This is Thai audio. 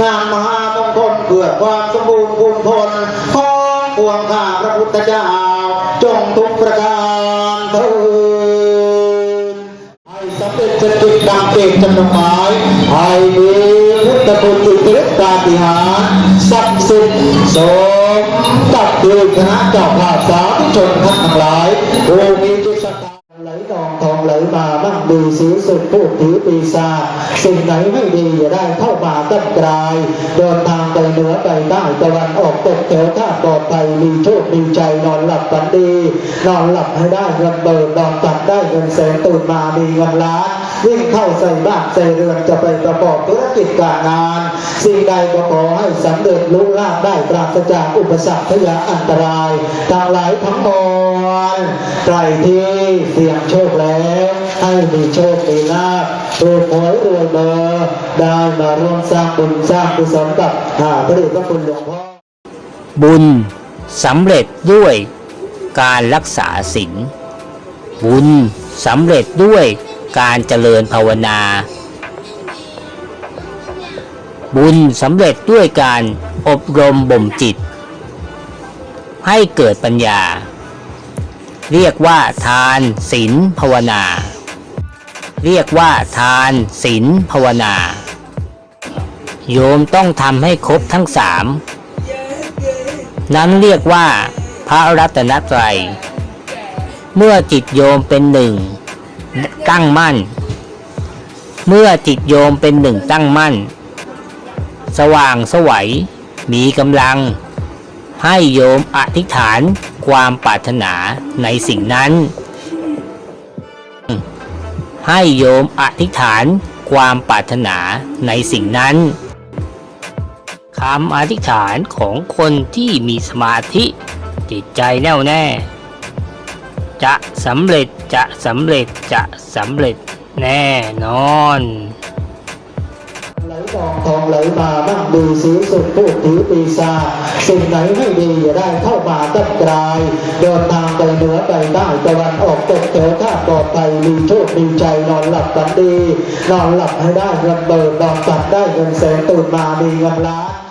งานมหามงคลเพื่อความสมบูรณ์พูนพลของปวงข้าพระพุทธเจ้า จงทุกประการเถิดให้สำเร็จเป็นกิจดังเอกจำนงหมายให้มีพุทธคุณอิทธิฤทธิปาฏิหาริย์ศักดิ์สิทธิ์สมกับคือคณะเจ้าภาพสาธุชนทั้งหลายผู้มี มามั่งดีสีสุดพูดถือปีศาจสิ่งไหนไม่ดีอย่าได้เข้ามาตั้งกลาย เดินทางไปเหนือไปใต้ตะวันออกตกแถวท่าปลอดภัยมีโชคมีใจนอนหลับฝันดี นอนหลับให้ได้เงินเบิกนอนตัดได้เงินแสนตื่นมามีเงินล้านวิ่งเข้าใส่บ้านใส่เรือนจะไปประกอบธุรกิจการงาน สิ่งใดก็ขอให้สำเร็จลุล่าได้ปราศจากอุปสรรคพยาอันตรายทั้งหลายทั้งมวลใครที่เสี่ยงโชคแล้ว ให้มีโชค มีลาภถูกหวยรวยเบอร์ได้มาร่วมสร้างบุญสร้างกุศลกับหาพระเดชพระคุณหลวงพ่อ บุญสำเร็จด้วยการรักษาศีลบุญสำเร็จด้วยการเจริญภาวนา บุญสำเร็จด้วยการอบรมบ่มจิต ให้เกิดปัญญา เรียกว่าทานศีลภาวนา เรียกว่า ทานศีลภาวนา โยมต้องทำให้ครบทั้งสามนั้นเรียกว่า พระรัตนตรัย เมื่อจิตโยมเป็นหนึ่งตั้งมั่น เมื่อจิตโยมเป็นหนึ่งตั้งมั่น สว่างสวัยมีกำลัง ให้โยมอธิษฐานความปรารถนาในสิ่งนั้น ให้โยมอธิษฐานความปรารถนาในสิ่งนั้นคำอธิษฐานของคนที่มีสมาธิจิตใจแน่วแน่ จะสำเร็จจะสำเร็จจะสำเร็จแน่นอน กองทองไหลมามั่งดีสีสุดพูดถือปีศาจสิ่งไหนไม่ดีอย่าได้เข้ามาตั้งกลายเดินทางไปเหนือไปใต้ตะวันออกตกแถวข้าปลอดภัยมีโชคมีใจนอนหลับฝันดี นอนหลับให้ได้เงินเบิกนอนตัดได้เงินแสนตื่นมามีเงินล้าน